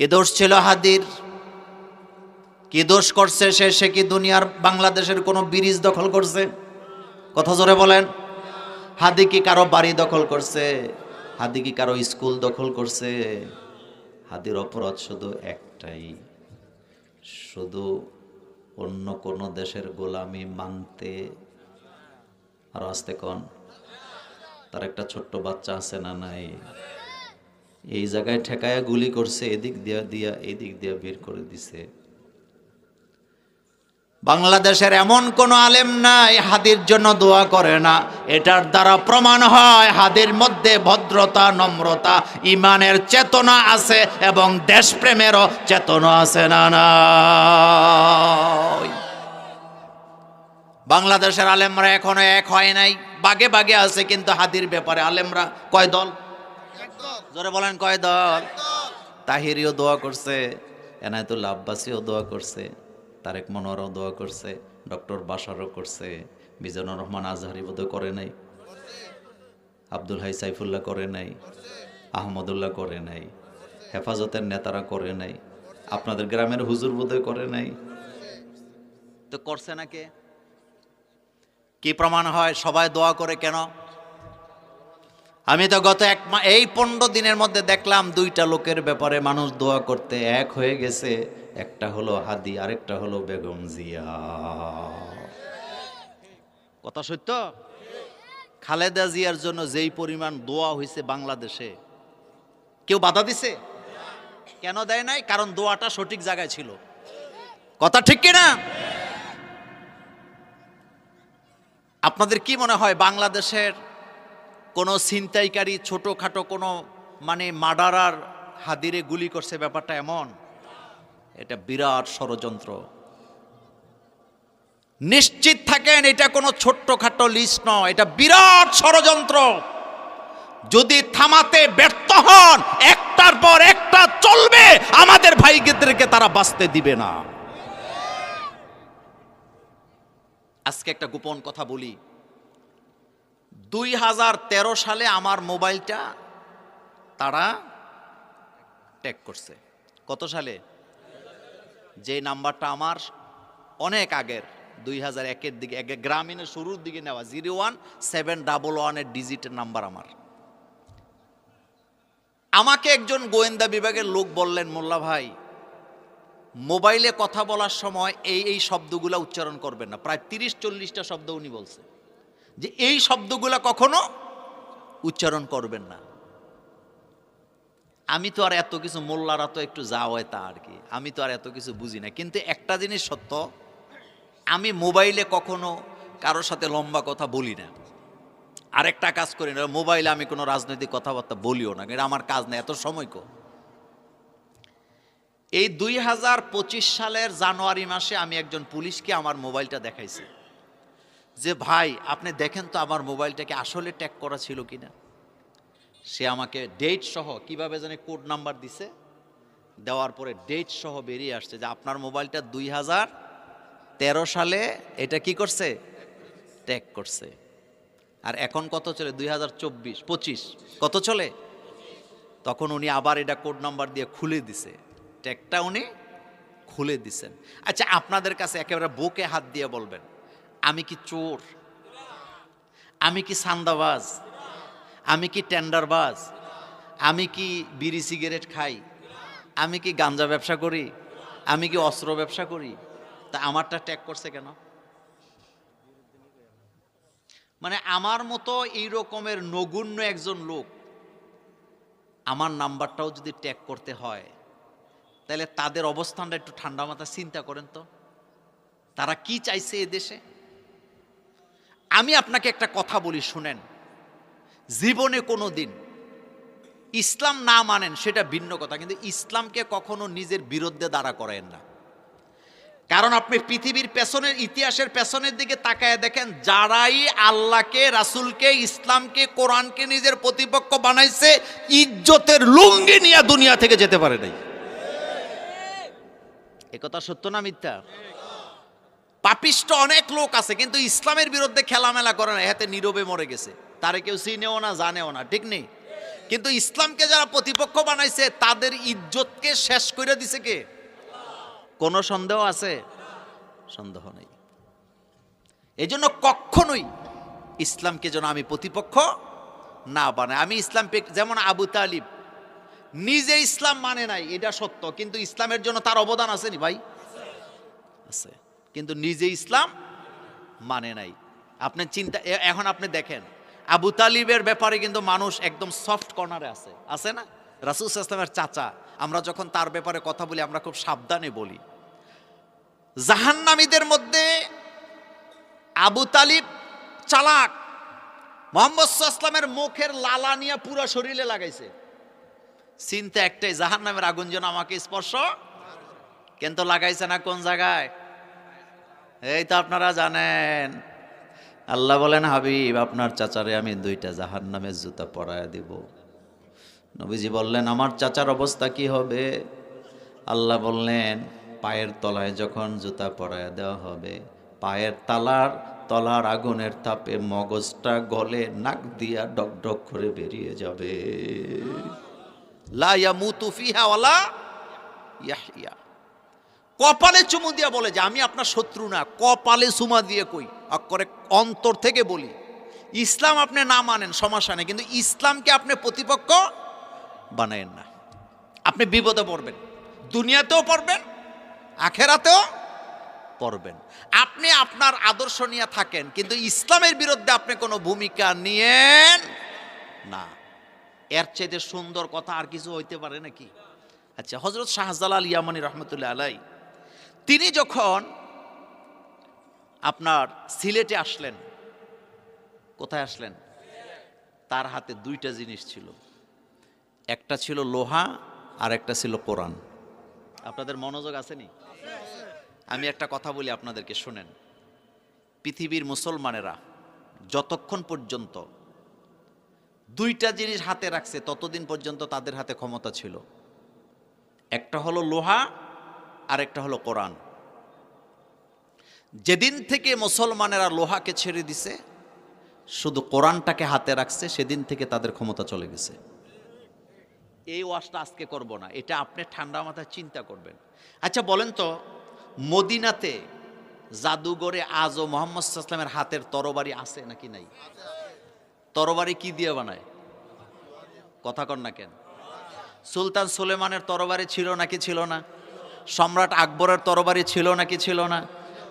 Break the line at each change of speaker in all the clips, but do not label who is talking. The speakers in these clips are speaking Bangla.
কি দোষ ছিল হাদির? কি দোষ করছে সে? সে কি দুনিয়ার বাংলাদেশের কোনো ব্রিজ দখল করছে? কথা জোরে বলেন। হাদি কি কারও বাড়ি দখল করছে? হাদি কি কারও স্কুল দখল করছে? হাদির অপরাধ শুধু একটাই। শুধু অন্য কোনো দেশের গোলামি মানতে আর আসতে কন? তার একটা ছোট্ট বাচ্চা আছে না নাই? এই জায়গায় ঠেকায়া গুলি করছে, এদিক দিয়া দিয়া, এদিক দিয়া বের করে দিছে। বাংলাদেশের এমন কোন আলেম নাই, হাদির জন্য দোয়া করে না। এটার দ্বারা প্রমাণ হয়, হাদির মধ্যে ভদ্রতা, নম্রতা, ইমানের চেতনা আছে এবং দেশপ্রেমেরও চেতনা আছে না বাংলাদেশের আলেমরা এখনও এক হয় নাই, বাগে বাগে আছে, কিন্তু হাদির ব্যাপারে আলেমরা কয় দল? জোরে বলেন, কয় দল? তাহিরিও দোয়া করছে এনায়তুল্লাহ আব্বাসিও দোয়া করছে, তারেক মনোয়ারও দোয়া করছে, ডক্টর বাসারও করছে, মিজানুর রহমান আজহারি বোধহয় করে নাই, আব্দুল হাই সাইফুল্লাহ করে নাই, আহমদুল্লাহ করে নাই, হেফাজতের নেতারা করে নাই, আপনাদের গ্রামের হুজুর বোধহয় করে নাই। তো করছে না কে? কি প্রমাণ হয়? সবাই দোয়া করে কেন? আমি তো গত এক মা এই পনেরো দিনের মধ্যে দেখলাম দুইটা লোকের ব্যাপারে মানুষ দোয়া করতে এক হয়ে গেছে। একটা হলো হাদি, আরেকটা হলো বেগম জিয়া। কথা সত্য? খালেদা জিয়ার জন্য যেই পরিমাণ দোয়া হয়েছে বাংলাদেশে, কেউ বাধা দিছে? কেন দেয় নাই? কারণ দোয়াটা সঠিক জায়গায় ছিল। কথা ঠিক কিনা? আপনাদের কি মনে হয় বাংলাদেশের কোনো ছিনতাইকারী ছোটোখাটো কোনো মানে মার্ডারার হাদিরে গুলি করছে, ব্যাপারটা এমন? এটা বিরাট ষড়যন্ত্র। নিশ্চিত থাকেন, এটা কোনো ছোট্টখাটো লিস্ট নয়, এটা বিরাট ষড়যন্ত্র। যদি থামাতে ব্যর্থ হন, একটার পর একটা চলবে, আমাদের ভাইদেরকে তারা বাঁচতে দিবে না। আজকে একটা গোপন কথা বলি। দুই হাজার তেরো সালে আমার মোবাইলটা তারা ট্যাগ করছে। কত সালে? যে নাম্বারটা আমার অনেক আগের, দুই হাজার একের দিকে, এক গ্রামীণের শুরুর দিকে নেওয়া, জিরো ওয়ান সেভেন ডাবল ওয়ানের ডিজিটের নাম্বার আমার। আমাকে একজন গোয়েন্দা বিভাগের লোক বললেন, মোল্লা ভাই, মোবাইলে কথা বলার সময় এই এই শব্দগুলো উচ্চারণ করবেন না। প্রায় তিরিশ চল্লিশটা শব্দ উনি বলছে। যে এই শব্দগুলো কখনো উচ্চারণ করবেন না। আমি তো আর এত কিছু মোল্লারা তো একটু যা হয় তা আর কি। আমি তো আর এত কিছু বুঝি না। কিন্তু একটা জিনিস সত্য, আমি মোবাইলে কখনো কারোর সাথে লম্বা কথা বলি না। আরেকটা কাজ করি না, মোবাইলে আমি কোনো রাজনৈতিক কথাবার্তা বলিও না এটা আমার কাজ না, এত সময় কো। এই দুই হাজার পঁচিশ সালের জানুয়ারি মাসে আমি একজন পুলিশকে আমার মোবাইলটা দেখাইছি। যে, ভাই, আপনি দেখেন তো আমার মোবাইলটাকে আসলে ট্যাগ করা ছিল কি না সে আমাকে ডেট সহ কীভাবে জানে কোড নাম্বার দিছে। দেওয়ার পরে ডেট সহ বেরিয়ে আসছে যে, আপনার মোবাইলটা দুই হাজার তেরো সালে এটা কি করছে? ট্যাগ করছে। আর এখন কত চলে? দুই হাজার চব্বিশ, পঁচিশ। কত চলে? তখন উনি আবার এটা কোড নাম্বার দিয়ে খুলে দিছে। ট্যাগটা উনি খুলে দিছেন। আচ্ছা আপনাদের কাছে একেবারে বুকে হাত দিয়ে বলবেন। আমি কি চোর? আমি কি সান্দাবাজ? আমি কি টেন্ডারবাজ? আমি কি বিড়ি সিগারেট খাই? আমি কি গাঞ্জা ব্যবসা করি? আমি কি অস্ত্র ব্যবসা করি? তা আমারটা ট্যাগ করছে কেন? মানে আমার মতো এই রকমের নগুণ্য একজন লোক আমার নাম্বারটাও যদি ট্যাগ করতে হয়, তাহলে তাদের অবস্থানটা একটু ঠান্ডা মাথা চিন্তা করেন তো। তারা কি চাইছে এ দেশে? আমি আপনাকে একটা কথা বলি, শুনেন। জীবনে কোনো দিন ইসলাম না মানেন সেটা ভিন্ন কথা, কিন্তু ইসলামকে কখনো নিজের বিরুদ্ধে দাঁড়া করেন না। কারণ আপনি পৃথিবীর পেছনের, ইতিহাসের পেছনের দিকে তাকায় দেখেন, যারাই আল্লাহকে, রাসুলকে, ইসলামকে, কোরআনকে নিজের প্রতিপক্ষ বানাইছে, ইজ্জতের লুঙ্গি নিয়ে দুনিয়া থেকে যেতে পারে নাই। একথা সত্য না মিথ্যা? পাপিষ্ট অনেক লোক আছে, কিন্তু ইসলামের বিরুদ্ধে খেলামেলা করে না এতে নীরবে মরে গেছে। তারে কেউ চিনেও না, জানেও না, ঠিক নেই? কিন্তু ইসলামকে যারা প্রতিপক্ষ বানাইছে, তাদের ইজ্জতকে শেষ করে দিছে কে? কোনো সন্দেহ আছে? সন্দেহ নেই। এই জন্য কখনোই ইসলামকে যেন আমি প্রতিপক্ষ না বানাই। আমি ইসলাম যেমন আবু তালিব, নিজে ইসলাম মানে নাই, এটা সত্য, কিন্তু ইসলামের জন্য তার অবদান আছে নি ভাই? আছে। কিন্তু নিজে ইসলাম মানে নাই। আপনি চিন্তা এখন আপনি দেখেন, আবু তালিবের ব্যাপারে কিন্তু মানুষ একদম সফট কর্নারে আছে। আছে না? রাসুল ইসলামের চাচা, আমরা যখন তার ব্যাপারে কথা বলি, আমরা খুব সাবধানে বলি। জাহান্নামীদের মধ্যে আবু তালিব চালাক। মোহাম্মদ ইসলামের মুখের লালা নিয়ে পুরো শরীরে লাগাইছে। চিন্তা একটাই জাহান নামের আগুন যেন আমাকে স্পর্শ কিন্তু লাগাইছে না কোন জায়গায়? এই তো আপনারা জানেন। আল্লাহ বলেন, হাবিব, আপনার চাচারে আমি দুইটা জাহান নামের জুতা পরায় দিব। নবীজি বললেন, আমার চাচার অবস্থা কি হবে? আল্লাহ বললেন, পায়ের তলায় যখন জুতা পরায় দেওয়া হবে, পায়ের তালার তলার আগুনের তাপে মগজটা গলে নাক দিয়া ডক ডক করে বেরিয়ে যাবে। লা ইয়ামুতু ফিহা ওয়ালা ইয়াহইয়া। কপালে চুমু দিয়া বলে যে, আমি আপনার শত্রু না, কপালে চুমা দিয়ে কই? করে অন্তর থেকে বলি, ইসলাম আপনি না মানেন, সমস্যা নেই, কিন্তু ইসলামকে আপনি প্রতিপক্ষ বানায়েন না। আপনি বিপদে পড়বেন, দুনিয়াতেও পড়বেন, আখেরাতেও পড়বেন। আপনি আপনার আদর্শ নিয়ে থাকেন, কিন্তু ইসলামের বিরুদ্ধে আপনি কোনো ভূমিকা নিয়েন না। এর চাইতে সুন্দর কথা আর কিছু হইতে পারে নাকি? আচ্ছা হজরত শাহজালাল ইয়ামানি রহমতুল্লাহ আলাই তিনি যখন আপনার সিলেটে আসলেন, কোথায় আসলেন? তার হাতে দুইটা জিনিস ছিল। একটা ছিল লোহা আর একটা ছিল কোরআন। আপনাদের মনোযোগ আসেনি? আমি একটা কথা বলি আপনাদেরকে, শোনেন। পৃথিবীর মুসলমানেরা যতক্ষণ পর্যন্ত দুইটা জিনিস হাতে রাখছে, ততদিন পর্যন্ত তাদের হাতে ক্ষমতা ছিল। একটা হলো লোহা আর একটা হলো কোরআন। যেদিন থেকে মুসলমানেরা লোহাকে ছেড়ে দিছে, শুধু কোরআনটাকে হাতে রাখছে, সেদিন থেকে তাদের ক্ষমতা চলে গেছে। এই ওয়াশটা আজকে করব না, এটা আপনি ঠান্ডা মাথায় চিন্তা করবেন। আচ্ছা বলেন তো, মদিনাতে জাদুঘরে আজও মোহাম্মদ ইসলামের হাতের তরবারি আছে নাকি নাই? তরবারি কি দিয়ে বানায়? কথা কর না কেন। সুলতান সুলেমানের তরবারি ছিল নাকি ছিল না? সম্রাট আকবরের তরবারি ছিল নাকি ছিল না?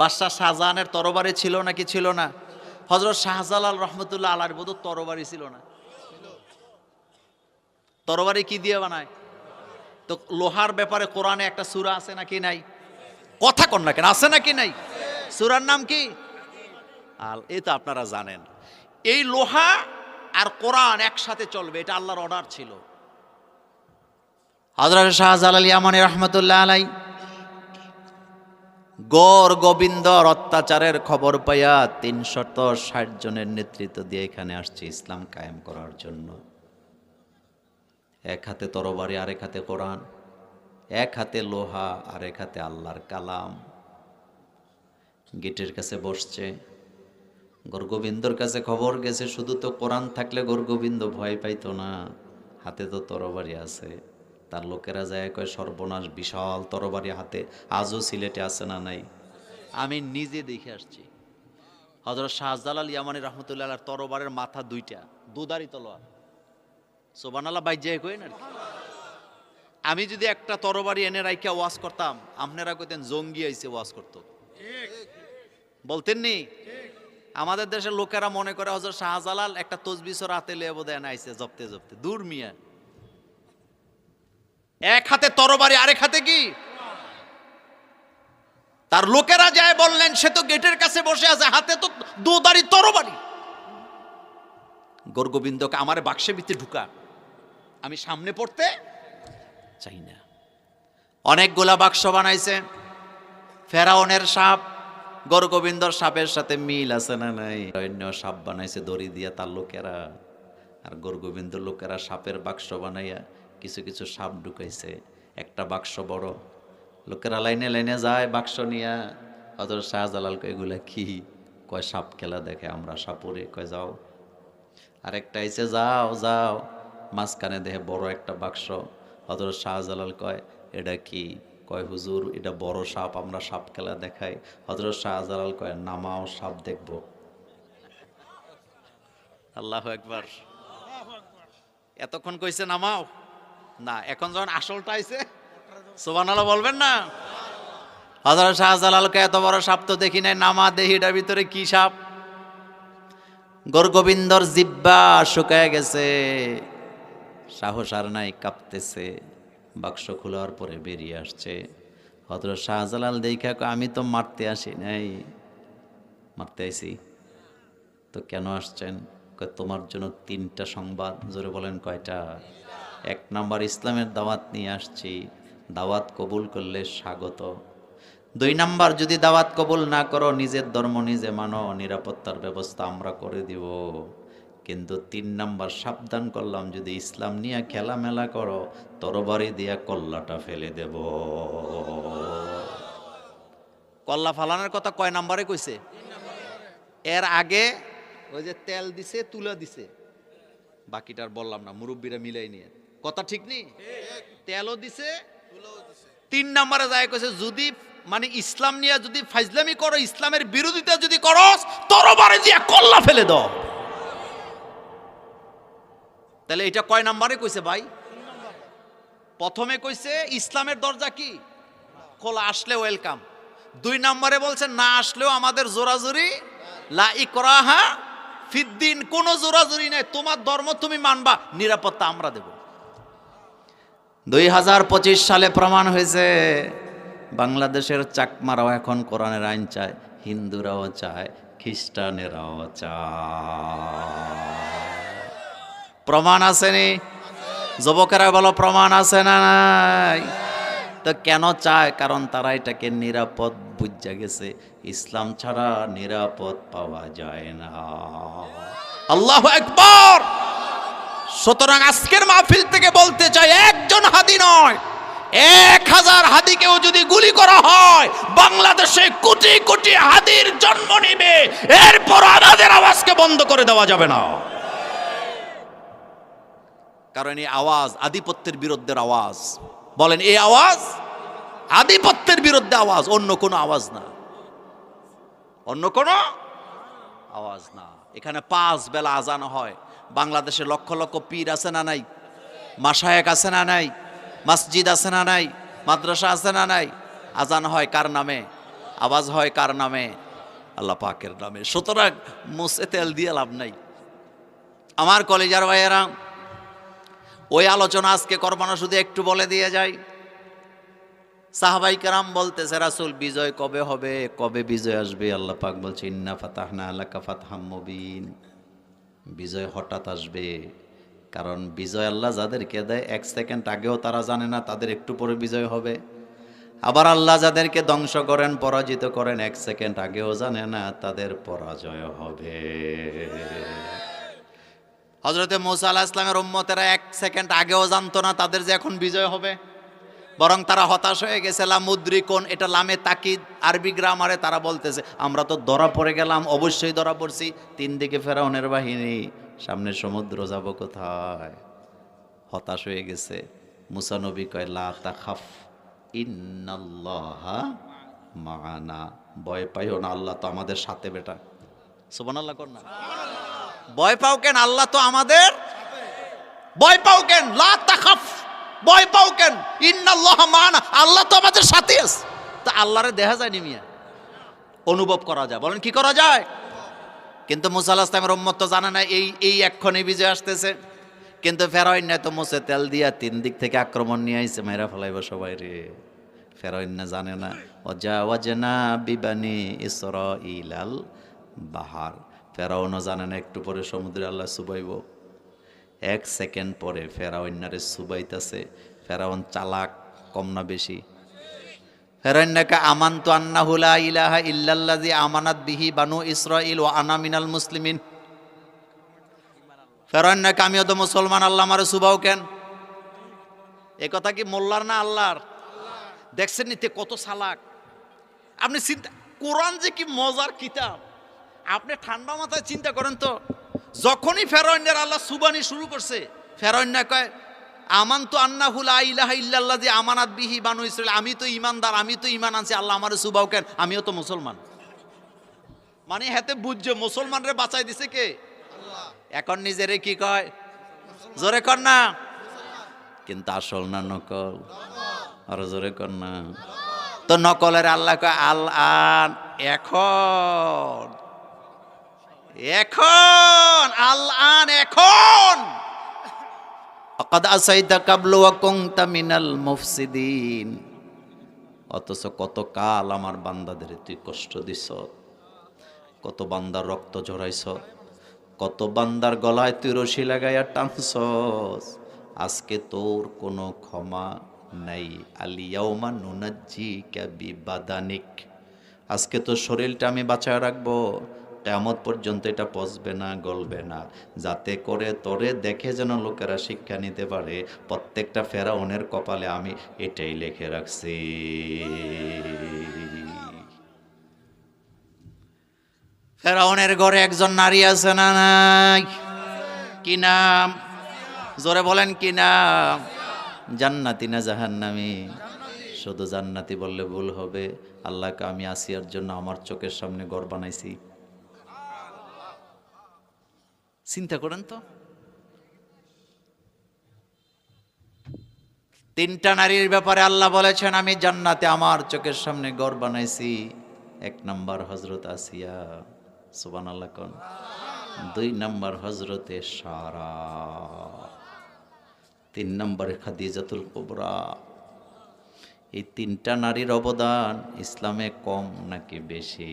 বাদশাহ শাহজাহানের তরবারি ছিল নাকি ছিল না? হজরত শাহজালাল রহমতুল্লাহ আলার বোধ তরবারি ছিল না। তরবারি কি দিয়ে বানায়? তো লোহার ব্যাপারে কোরআনে একটা সুরা আছে নাকি নাই? কথা কন না কেন, আছে নাকি নাই? সুরার নাম কি? আল এই তো আপনারা জানেন। এই লোহা আর কোরআন একসাথে চলবে, এটা আল্লাহর অর্ডার ছিল। হজরত শাহজালাল ইয়ামানি রহমতুল্লাহ আলাই গৌর গোবিন্দর অত্যাচারের খবর পাইয়া তিনশত ষাট জনের নেতৃত্ব দিয়ে এখানে আসছে ইসলাম কায়েম করার জন্য। এক হাতে তরবারি, আরেক হাতে কোরআন, এক হাতে লোহা আর এক হাতে আল্লাহর কালাম। গেটের কাছে বসছে। গর্গোবিন্দর কাছে খবর গেছে, শুধু তো কোরআন থাকলে গর্গোবিন্দ ভয় পাইতো না, হাতে তো তরবারি আছে। তার লোকেরা যায় কয়, সর্বনাশ, বিশাল তরবারি হাতে আজও সিলেটে আছে না নাই? আমি নিজে দেখে আসছি। হজরত শাহজালাল ইয়ামানি রহমতুল্লাহ তরবারের মাথা দুইটা দুদারি তলোয়ার। সোবানাল্লাহ বাইজাই কইন আর কি। আমি যদি একটা তরবারি এনে রাইকা ওয়াজ করতাম, আপনারা কইতেন জঙ্গি আইসে ওয়াজ করতো। বলতেন নি আমাদের দেশের লোকেরা মনে করে হজরত শাহজালাল একটা তসবিসর হাতে লেব দেন আইসে জপতে জপতে। দূর মিয়া। এক হাতে তরবারি, আরেক হাতে কি? তার লোকেরা যায় বললেন, সে তো গেটের কাছে বসে আছে, হাতে তো দুদারি তরবারি। গর্গবিন্দকে আমার বাক্সে ভিতরে ঢুকা। আমি সামনে পড়তে চাই না। অনেকগুলা বাক্স বানাইছে। ফেরাউনের সাপ, গর্গবিন্দর সাপের সাথে মিল আছে না নাই? অন্য সাপ বানাইছে, দড়ি দিয়া তার লোকেরা। আর গর্গবিন্দর লোকেরা সাপের বাক্স বানাইয়া কিছু কিছু সাপ ঢুকাইছে, একটা বাক্স বড়। লোকেরা লাইনে লাইনে যায়, বাক্স নিয়া হজরত শাহজালালকে এগুলা কি? কয়, সাপ খেলা দেখে আমরা সাপুরে। কয়, যাও। আরেকটা এসে যাও যাও। মাঝখানে দেহে বড় একটা বাক্স। হজরত শাহজালাল কয়, এটা কি? কয়, হুজুর, এটা বড় সাপ, আমরা সাপ খেলা দেখাই। হজরত শাহজালাল কয়, নামাও, সাপ দেখব। আল্লাহ একবার এতক্ষণ কইছে, নামাও। না, এখন যখন আসলটা আইছে সোবান বলবেন না? হজরত শাহজালালকে এত বড় সাপ তো দেখি নাই, নামা দেহিটার ভিতরে কি সাপ? গর্গবিন্দর জিব্বা শুকায় গেছে, সাহস আর নাই, কাঁপতেছে, বাক্স খোলার পরে বেরিয়ে আসছে। হজরত শাহজালাল দেখা আমি তো মারতে আসি নাই। মারতে আইছি? তো কেন আসছেন? তোমার জন্য তিনটা সংবাদ। জোরে বলেন কয়টা? এক নাম্বার ইসলামের দাওয়াত নিয়ে আসছি। দাওয়াত কবুল করলে স্বাগত। দুই নাম্বার, যদি দাওয়াত কবুল না করো, নিজের ধর্ম নিজে মানো, নিরাপত্তার ব্যবস্থা আমরা করে দিব। কিন্তু তিন নাম্বার, সাবধান করলাম, যদি ইসলাম নিয়ে খেলামেলা করো, তরবারি দিয়া কল্লাটা ফেলে দেব। কল্লা ফালানোর কথা কয় নাম্বারে কইছে? এর আগে ওই যে তেল দিছে, তুলা দিছে। বাকিটার বললাম না, মুরব্বীরা মিলাই নিয়ে। কথা ঠিক নেই? তেলও দিছে তিন নম্বরে যায় কইছে, যদি মানে ইসলাম নিয়ে যদি ফাইজলামি করো, ইসলামের বিরোধিতা যদি করো তরবারে দিয়ে কল্লা ফেলে দাও। তাহলে এটা কয় নাম্বারে কইছে ভাই? প্রথমে কইছে, ইসলামের দরজা কি? খোলা, আসলে ওয়েলকাম। দুই নম্বরে বলছে, না আসলেও আমাদের জোরাজুরি। লা ইকরাহা ফিদ্দিন কোনো জোরাজুরি নেই। তোমার ধর্ম তুমি মানবা। নিরাপত্তা আমরা দেব। দুই হাজার পঁচিশ সালে প্রমাণ হয়েছে, বাংলাদেশের চাকমারাও এখন কোরআনের আইন চায়, হিন্দুরাও চায়, খ্রিস্টানেরাও চায়। প্রমাণ আসেনি যুবকেরা বলো, প্রমাণ আছে না নাই? তো কেন চায়? কারণ তারা এটাকে নিরাপদ বুঝা গেছে, ইসলাম ছাড়া নিরাপদ পাওয়া যায় না। আল্লাহ একবার সুতরাং আজকের মাহফিল থেকে বলতে চাই, একজন হাদি নয়, এক হাজার হাদিকেও যদি গুলি করা হয়, বাংলাদেশে কোটি কোটি হাদির জন্ম নিবে, এরপর আমাদের আওয়াজকে বন্ধ করে দেওয়া যাবে না। কারণ এই আওয়াজ আধিপত্যের বিরুদ্ধের আওয়াজ। বলেন, এই আওয়াজ আধিপত্যের বিরুদ্ধে আওয়াজ, অন্য কোনো আওয়াজ না। অন্য কোনো আওয়াজ না। এখানে পাঁচ বেলা আজান হয়। বাংলাদেশে লক্ষ লক্ষ পীর আছে না নাই? মাসায়েক আছে না নাই? মসজিদ আছে না নাই? মাদ্রাসা আছে না নাই? আজান হয় কার নামে? আওয়াজ হয় কার নামে? আল্লাহ পাকের নামে। সুতরাং মুসে তেল দিয়ে লাভ নাই। আমার কলেজার ভাইয়েরা, ওই আলোচনা আজকে করবানো শুধু একটু বলে দিয়ে যাই। সাহাবাই কারাম বলতেছে, রাসুল, বিজয় কবে হবে? কবে বিজয় আসবে? আল্লাহ পাক বলছে, ইন্না ফাতাহনা আলাকা ফাতহাম মুবিন। বিজয় হঠাৎ আসবে। কারণ বিজয় আল্লাহ যাদেরকে দেয়, এক সেকেন্ড আগেও তারা জানে না, তাদের একটু পরে বিজয় হবে। আবার আল্লাহ যাদেরকে ধ্বংস করেন, পরাজিত করেন, এক সেকেন্ড আগেও জানে না, তাদের পরাজয় হবে। হজরতে মৌসা আল্লাহ ইসলামের উম্মতেরা এক সেকেন্ড আগেও জানতো না তাদের যে এখন বিজয় হবে। বরং তারা হতাশ হয়ে গেছে লামুদ্রিকোন এটা লামে তাকিদ আরবি গ্রামারে তারা বলতেছে আমরা তো ধরা পড়ে গেলাম অবশ্যই ধরা পড়ছি। তিন দিকে ফেরাউনের বাহিনী সামনে সমুদ্র যাব কোথায়? হতাশ হয়ে গেছে। মুসানবী কয় লা তাখাফ ইন্নাল্লাহা মানা। ভয় পাইও না আল্লাহ তো আমাদের সাথে বেটা। সুবহানাল্লাহ কর না। ভয় পাও কেন আল্লাহ তো আমাদের ভয় পাও কেন লা তাখাফ। ভয় পাও কেন? ইন্নাল্লাহ মান আল্লাহ তো আমাদের সাথে আছে। তা আল্লাহরে দেখা যায় নি মিয়া? অনুভব করা যায়। বলেন, কি করা যায়? কিন্তু মুসা আল্লাহ ইসলামের উম্মত তো জানে না, এই এই এক্ষণে বিজয় আসতেছে। কিন্তু ফেরাইন তো মুসে তেল দিয়া তিন দিক থেকে আক্রমণ নিয়ে আইছে মেরা ফেলাইব সবাই রে। ফেরাইন না জানে না অজা ওয়াজনা বিবানি ইসর ইলাল বাহার। ফেরাউনও জানে না, একটু পরে সমুদ্রে আল্লাহ সুবাইব। এক সেকেন্ড পরে ফেরাউন্নারে সুবাইতাছে। ফেরাউন চালাক, কম না বেশি। ফেরাউন্নাকে আমান্ত আন্নাহু লা ইলাহা ইল্লাল্লাযী আমানাত বিহি বানু ইসরাঈল ওয়া আনা মিনাল মুসলিমিন। ফেরাউন্নাকে আমিও তো মুসলমান, আল্লাহ আমারে সুবাও কেন? এ কথা কি মোল্লার না আল্লাহর? দেখছেন নিতে কত সালাক আপনি চিন্তা, কোরআন যে কি মজার কিতাব। আপনি ঠান্ডা মাথায় চিন্তা করেন তো। যখনই ফেরাউনের আল্লাহ সুবানি শুরু করছে ফেরন না কয় আমান তো আন্না হুলা ইলাহা ইল্লাল্লাহ যে আমানাত বিহি বানু ইসরাইল আমি তো ইমানদার আমি তো ইমান আনছি আল্লাহ আমার সুবাও কেন আমিও তো মুসলমান। মানে হাতে বুঝছে মুসলমানরে বাঁচাই দিছে কে? এখন নিজেরে কি কয়? জোরে কর না। কিন্তু আসল না নকল। আরও জোরে কর না। তো নকলের আল্লাহ কয় আল আন এখন এখন আল এখন। অকাদ আসাইতা কাবলু ওয়াকুনতা মিনাল মুফসিদিন। অথচ কত কাল আমার বান্দাদের তুই কষ্ট দিছ কত বান্দার রক্ত ঝরাইছ কত বান্দার গলায় তুই রশি লাগাইয়া টানছস আজকে তোর কোনো ক্ষমা নাই। আলিয়াউমা নুনাজ্জি ক্যাবি বাদানিক আজকে তোর শরীরটা আমি বাঁচায় রাখব। কেমত পর্যন্ত এটা পচবে না, গলবে না। যাতে করে তোরে দেখে যেন লোকেরা শিক্ষা নিতে পারে, প্রত্যেকটা ফেরাউনের কপালে আমি এটাই লেখে রাখছি। ফেরাউনের ঘরে একজন নারী আছে না নাই? কি নাম? জোরে বলেন, কি নাম? জান্নাতি না জাহান্নামি? শুধু জান্নাতি বললে ভুল হবে। আল্লাহকে আমি আসিয়ার জন্য আমার চোখের সামনে ঘর বানাইছি। চিন্তা করেন তো। তিনটা নারীর ব্যাপারে আল্লাহ বলেছেন, আমি জান্নাতে আমার চোখের সামনে ঘর বানাইছি। এক নম্বর হজরত আসিয়া সুবান আল্লাহ কন, দুই নম্বর হজরতে সারা, তিন নম্বরে খাদিজাতুল কুবরা। এই তিনটা নারীর অবদান ইসলামে কম নাকি বেশি?